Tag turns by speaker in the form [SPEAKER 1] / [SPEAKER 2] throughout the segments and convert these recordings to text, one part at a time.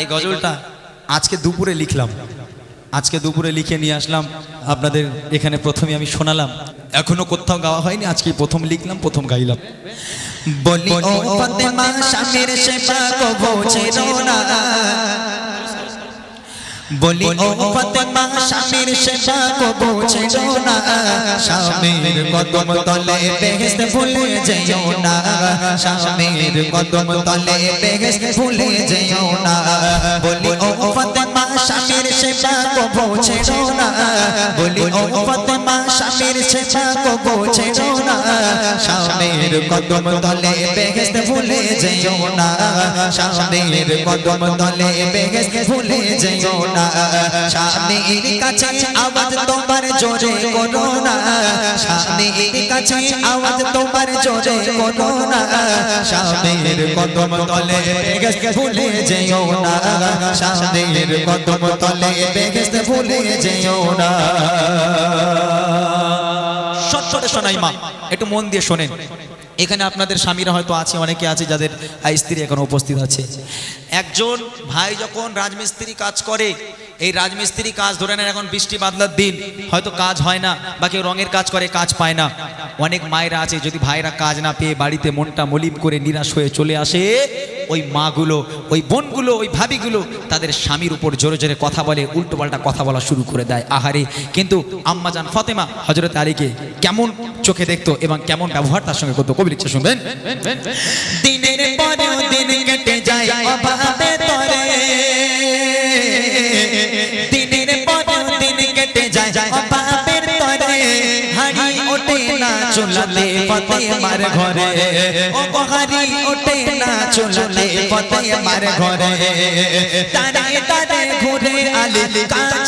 [SPEAKER 1] এই গজলটা আজকে দুপুরে লিখলাম। আজকে দুপুরে লিখে নিয়ে আসলাম। আপনাদের এখানে প্রথমে আমি শোনালাম। এখনও কোথাও গাওয়া হয়নি আজকে প্রথম লিখলাম, প্রথম গাইলাম।
[SPEAKER 2] বলি, ও বলি ও ফাতেমা স্বামীর সেবা কো না। স্বামীর কদম তলে বেহেশত ভুলে যেও না। স্বামীর কদম তলে বেহেশত ভুলে যেও না। বলি ও ফাতেমা স্বামীর সেবা কো বোঝেনো স্বামীর কদম তলে বেহেশত ভুলে যেও না। স্বামীর কদম তলে বেহেশত ভুলে যেও না। স্বামীর কাছে আওয়াজ তোমার জোরে করো না। স্বামীর কাছে আওয়াজ তোমার জোরে করো না। স্বামীর কদম তলে বেহেশত ভুলে যেও না। স্বামীর কদম তলে বেহেশত ভুলে যেও না।
[SPEAKER 1] সচ্ছরে শোনাই মা। একটু মন দিয়ে শোনেন। এখানে আপনাদের স্বামীরা হয়তো আছে অনেকে আছে যাদের স্ত্রী এখন উপস্থিত আছে। একজন ভাই যখন রাজমিস্ত্রি কাজ করে এই রাজমিস্ত্রি কাজ ধরে নেন এখন বৃষ্টি বাদলার দিন। হয়তো কাজ হয় না বা কেউ রঙের কাজ করে কাজ পায় না। অনেক মায়েরা আছে যদি ভাইরা কাজ না পেয়ে বাড়িতে মনটা মলিম করে নিরাশ হয়ে চলে আসে ওই মাগুলো, ওই বোনগুলো, ওই ভাবিগুলো তাদের স্বামীর উপর জোরে জোরে কথা বলে উল্টোপাল্টা কথা বলা শুরু করে দেয়। আহারে, কিন্তু আম্মা আম্মাজান ফতেমা হজরত আলীকে কেমন চোখে দেখতো এবং কেমন ব্যবহার তার সঙ্গে করতো? কবির ইচ্ছা শুনবেন?
[SPEAKER 2] দিনের দিন কেটে না চুলালে পথে আমার ঘরে। ও হাড়ি ওঠে না চুলাতে পথে আমার ঘরে। তারে তারে ঘুরে আলি কাজ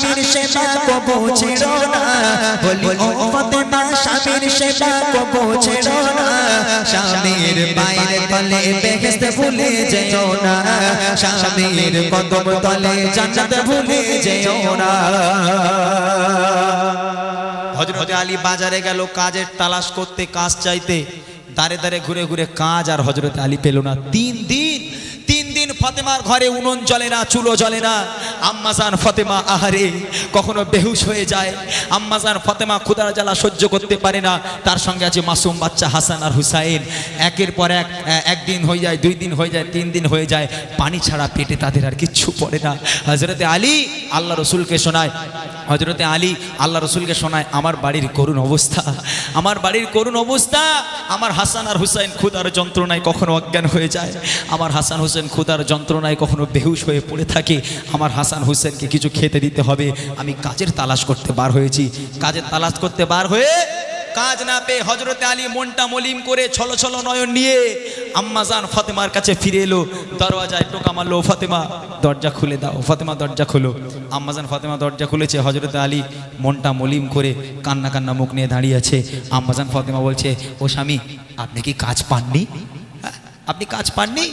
[SPEAKER 2] স্বামীর সেবা না। বলি, ও ফাতেমা, স্বামীর সেবা না। স্বামীর তলে বেহেশত ভুলে যেও না। স্বামীর কদম তলে জান্নাত ভুলে যেও না।
[SPEAKER 1] আলী বাজারে গেল কাজের তালাশ করতে, কাজ চাইতে। দাঁড়ে দাঁড়ে ঘুরে ঘুরে কাজ আর হজরত আলী পেল না। তিন দিন তিন দিন ফতেমার ঘরে উনুন জ্বলে না, চুলো জ্বলে না। আম্মাজান ফতেমা আহারে, কখনো বেহুশ হয়ে যায়। আম্মাজান ফতেমা ক্ষুদার জ্বালা সহ্য করতে পারে না। তার সঙ্গে আছে মাসুম বাচ্চা হাসান আর হুসাইন। একের পর এক একদিন হয়ে যায়, দুই দিন হয়ে যায়, তিন দিন হয়ে যায়। পানি ছাড়া পেটে তাদের আর কিচ্ছু পড়ে না। হজরতে আলী আল্লাহ রসুলকে শোনায়। হজরতে আলী আল্লাহ রসুলকে শোনায়, আমার বাড়ির করুণ অবস্থা, আমার বাড়ির করুণ অবস্থা, আমার হাসান আর হুসাইন ক্ষুদার যন্ত্রণায় কখনো অজ্ঞান হয়ে যায়। আমার হাসান হোসেন ক্ষুদার যন্ত্রণায় কখনো বেহুশ হয়ে পড়ে থাকে। আমার হাসান হোসেনকে কিছু খেতে দিতে হবে। আমি কাজের তালাশ করতে বার হয়েছি। কাজের তালাশ করতে বার হয়ে কাজ না পেয়ে হজরতে আলী মনটা মলিম করে ছলো ছলো নয়ন নিয়ে আম্মাজান ফতেমার কাছে ফিরে এলো। দরওয়াজায় টোকা মারলো, ফতেমা, দরজা খুলে দাও, ফতেমা, দরজা খোলো। আম্মাজান ফতেমা, দরজা খুলেছে। হজরতে আলী মনটা মলিম করে কান্না কান্না মুখ নিয়ে দাঁড়িয়ে আছে। আম্মাজান ফতেমা বলছে, ও স্বামী, আপনি কি কাজ পাননি? হ্যাঁ? আপনি কাজ পাননি?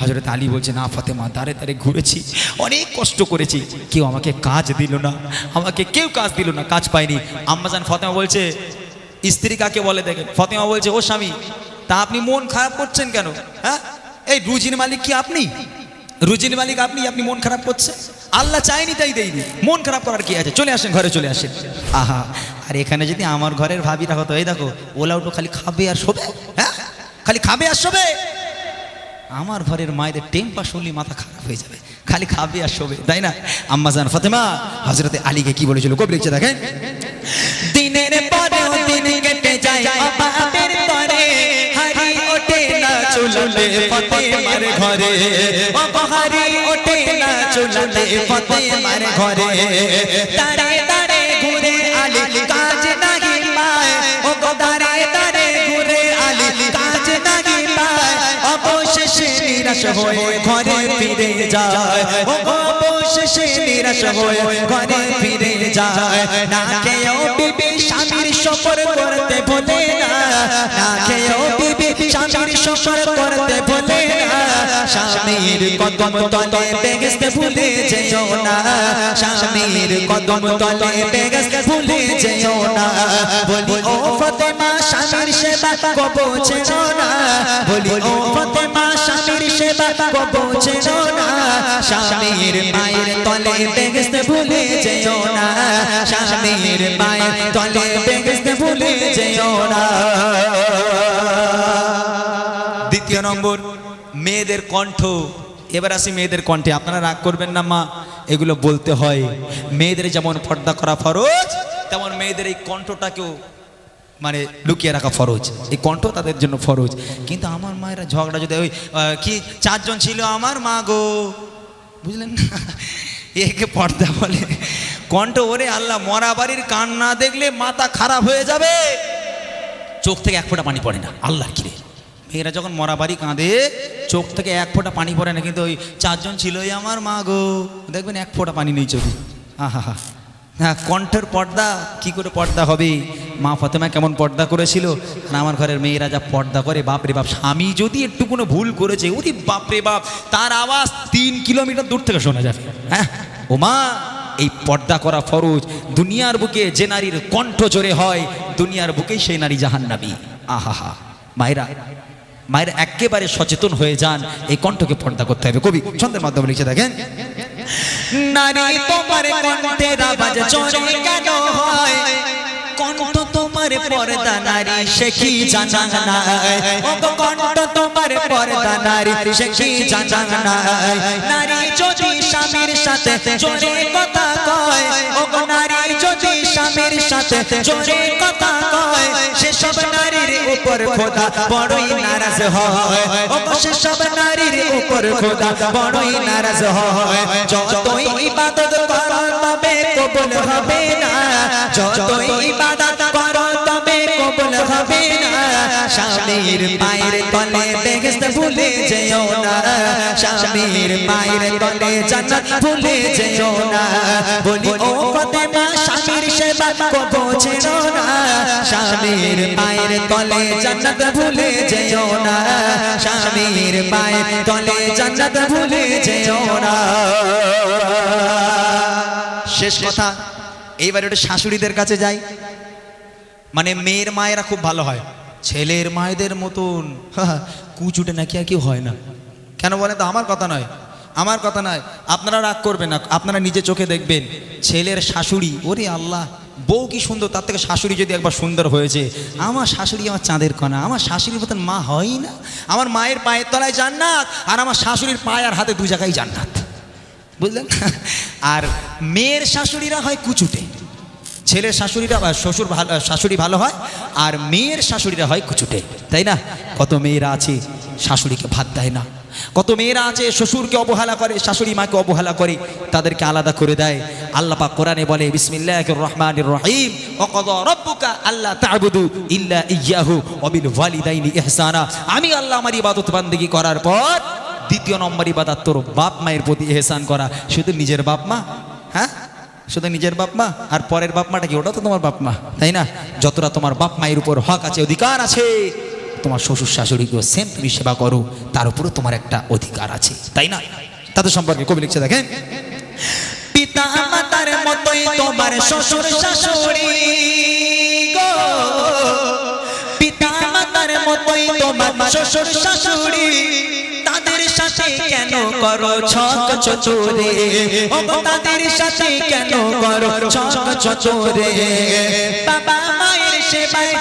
[SPEAKER 1] হজরত আলী বলছে, না ফতেমা দাঁড়ে দাঁড়ে ঘুরেছি, অনেক কষ্ট করেছি। কেউ আমাকে কাজ দিল না, আমাকে কেউ কাজ দিল না, কাজ পাইনি আম্মাজান ফতেমা বলছে, স্ত্রী কাকে বলে দেখেন? ফতেমা বলছে, ও স্বামী, তা আপনি মন খারাপ করছেন কেন? হ্যাঁ? এই রুজির মালিক কি আপনি? রুজির মালিক আপনি আপনি মন খারাপ করছেন? আল্লাহ চাইনি তাই দেয়নি। মন খারাপ করার কি আছে? চলে আসেন, ঘরে চলে আসেন। আহা, আর এখানে যদি আমার ঘরের ভাবিরা হতো, এই দেখো ওলাও তো খালি খাবে আর শোবে হ্যাঁ? খালি খাবে আর শোবে? আমার ঘরের মায়েদের টেম্পা শুনলি মাথা খারাপ হয়ে যাবে। খালি খাবে আর শোবে, তাই না? আম্মাজান ফাতেমা হজরতে আলীকে কি বলেছিল? কবি লিখছে, দেখেন।
[SPEAKER 2] দিনের পরেও দিন কেটে যায় ঘরে। নিরাশ হয়ে ঘরে ফিরে যায়। ও অবশেষে নিরাশ হয়ে ঘরে ফিরে যায়। না খেয়েও বিবি স্বামীর সফর করতে ভোলে না। না খেয়েও বিবি স্বামীর সফর করতে ভোলে না। স্বামীর কদম তলে বেগেস্তে ভুলে যেও না। স্বামীর কদম তলে বেগেস্তে ভুলে যেও না। বলি
[SPEAKER 1] দ্বিতীয় নম্বর, মেয়েদের কণ্ঠ। এবার আসি মেয়েদের কণ্ঠে। আপনারা রাগ করবেন না, মা, এগুলো বলতে হয়। মেয়েদের যেমন পর্দা করা ফরজ, তেমন মেয়েদের এই কণ্ঠটাকেও মানে লুকিয়ে রাখা ফরজ। এই কণ্ঠ তাদের জন্য ফরজ। কিন্তু আমার মায়েরা ঝগড়া যদি ওই কি চারজন ছিল আমার মা গো? বুঝলেন না? একে পর্দা বলে। কণ্ঠ ওরে আল্লাহ, মরা বাড়ির কান না দেখলে মাথা খারাপ হয়ে যাবে। চোখ থেকে এক ফোঁটা পানি পড়ে না আল্লাহ কিরে। মেয়েরা যখন মরা বাড়ি কাঁদে, চোখ থেকে এক ফোঁটা পানি পড়ে না, কিন্তু ওই চারজন ছিলই আমার মা গো। দেখবেন এক ফোঁটা পানি নেই চোখে। আহা হা। হ্যাঁ কণ্ঠের পর্দা, কি করে পর্দা হবে? মা ফতেমা কেমন পর্দা করেছিল? আমার ঘরের মেয়েরা যা পর্দা করে বাপরে বাপ, স্বামী যদি একটু কোনো ভুল করেছে ওদি বাপরে বাপ, তার আওয়াজ তিন কিলোমিটার দূর থেকে শোনা যাবে। হ্যাঁ? ও মা, এই পর্দা করা ফরজ। দুনিয়ার বুকে যে নারীর কণ্ঠ জোরে হয়, দুনিয়ার বুকেই সেই নারী জাহান্নাবী আহা মায়েরা মায়েরা একেবারে সচেতন হয়ে যান, এই কণ্ঠকে পর্দা করতে হবে। কবি, ছন্দের মাধ্যমে লিখে দেখেন।
[SPEAKER 2] নারী তোমার কণ্ঠের আওয়াজ জোরে কেন হয়? কণ্ঠ তোমার পর্দা নারী সে কি জানা নাই? কণ্ঠ তোমার পর্দা নারী সে কি জানা নাই? নারী যদি স্বামীর সাথে জোরে কথা কয় ও নারী যদি স্বামীর সাথে জোরে কথা উপর খোদা, বড়ই নারাজ হয়। অবশ্য সব নারীর উপর খোদা, বড়ই নারাজ হয়। যতই ইবাদত করো তবে কবুল হবে না। যতই ইবাদত করো হবে না, স্বামীর তলে বেহেশত ভুলে যেও না। স্বামীর পায়ের তলে জান্নাত ভুলে যেও না। বলি, ও ফাতেমা, স্বামীর সেবা না। স্বামীর তলে জান্নাত ভুলে যেও না। স্বামীর তলে জান্নাত ভুলে যেও না।
[SPEAKER 1] শেষ কথা। এইবার একটু শাশুড়িদের কাছে যাই। মানে মেয়ের মায়েরা খুব ভালো হয়। ছেলের মায়েদের মতন। কুচুটে নাকি আর কেউ হয় না। কেন বলে তো? আমার কথা নয়। আমার কথা নয়। আপনারা রাগ করবেন না। আপনারা নিজে চোখে দেখবেন। ছেলের শাশুড়ি, ওরে আল্লাহ, বউ কি সুন্দর, তার থেকে শাশুড়ি যদি একবার সুন্দর হয়েছে। আমার শাশুড়ি আমার চাঁদের কণা। আমার শাশুড়ির মতন মা হয়ই না। আমার মায়ের পায়ের তলায় জান্নাত, আর আমার শাশুড়ির পায়ে আর হাতে দু জায়গায় জান্নাত। বুঝলেন? আর মেয়ের শাশুড়িরা হয় কুচুটে। ছেলের শাশুড়িরা বা শ্বশুর ভালো, শাশুড়ি ভালো হয়, আর মেয়ের শাশুড়িরা হয় কুচুটে, তাই না? কত মেয়েরা আছে, শাশুড়িকে ভাত দেয় না। কত মেয়েরা আছে, শ্বশুরকে অবহেলা করে, শাশুড়ি মাকে অবহেলা করে, তাদেরকে আলাদা করে দেয়। আল্লাহ পাক কোরআনে বলে, বিসমিল্লাহির রহমানির রহিম, ওয়াকাদা রাব্বুকা আল্লা তা'বুদু ইল্লা ইয়্যাহু ওয়া বিল ওয়ালিদাইনি ইহসানা। আমি আল্লাহ আমার ইবাদত বান্দেগী করার পর, দ্বিতীয় নম্বর ইবাদত তোর বাপ মায়ের প্রতি এহসান করা। শুধু নিজের বাপ মা? হ্যাঁ? শুধু নিজের বাপ মা আর পরের বাপ মাটা কি? ওটা তো তোমার বাপ মা, তাই না? যতটা তোমার বাপ মায়ের উপর হক আছে, অধিকার আছে, তোমার শ্বশুর শাশুড়িকেও সেম তুমি সেবা করো, তার উপরও তোমার একটা অধিকার আছে, তাই না? তাদের সম্পর্কে কবি লিখছে, দেখেন,
[SPEAKER 2] পিতা মাতার মতোই তোমার শ্বশুর শাশুড়ি পিতা মাতার মতোই তোমার শ্বশুর শাশুড়ি সাথে কেন করো ছক চচুরে সাথে কেন করো ছক চচুরে বাবা মায়ের সেবায়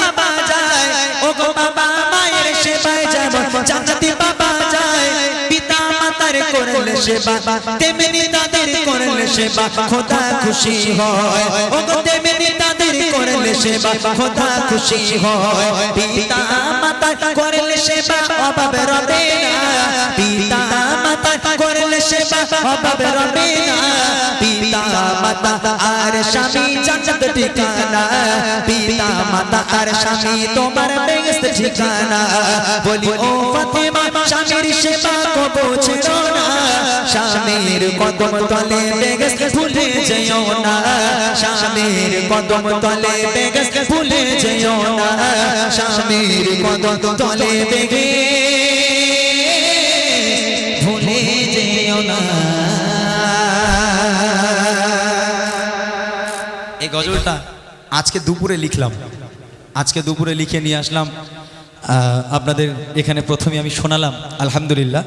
[SPEAKER 2] বাবা যায়, ও গো বাবা মায়ের সেবায় বাবা সেবা তাদের করলে সেবা, খোদা খুশি হয়। ও করলে সেবা, খোদা খুশি হয়। পিতা মাতা করলে সেবা, অভাব রবে না। পিতা মাতা করলে সেবা, অভাব রবে না। পিতা মাতা আর স্বামী জান্নাত ঠিকানা। পিতা মাতা আর স্বামী তোমার বেহেশত ঠিকানা। বলি, ও ফাতেমা স্বামীর সেবা কবো ছেড়ো না। স্বামীর কদম তলে বেগস ভুলে যেও না। স্বামীর কদম তলে বেগস ভুলে যেও না। স্বামীর কদম তলে বেগে ভুলে যেও না।
[SPEAKER 1] এই গজলটা আজকে দুপুরে লিখলাম। আজকে দুপুরে লিখে নিয়ে আসলাম। আপনাদের এখানে প্রথমে আমি শোনালাম, আলহামদুলিল্লাহ।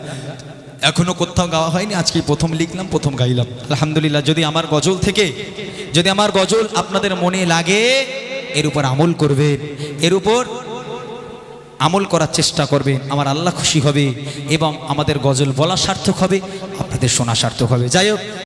[SPEAKER 1] এখনও কোথাও গাওয়া হয়নি আজকে প্রথম লিখলাম, প্রথম গাইলাম। আলহামদুলিল্লাহ, যদি আমার গজল থেকে, যদি আমার গজল আপনাদের মনে লাগে, এর উপর আমল করবে, এর উপর আমল করার চেষ্টা করবে, আমার আল্লাহ খুশি হবে, এবং আমাদের গজল বলা সার্থক হবে, আপনাদের শোনা সার্থক হবে। যাই হোক।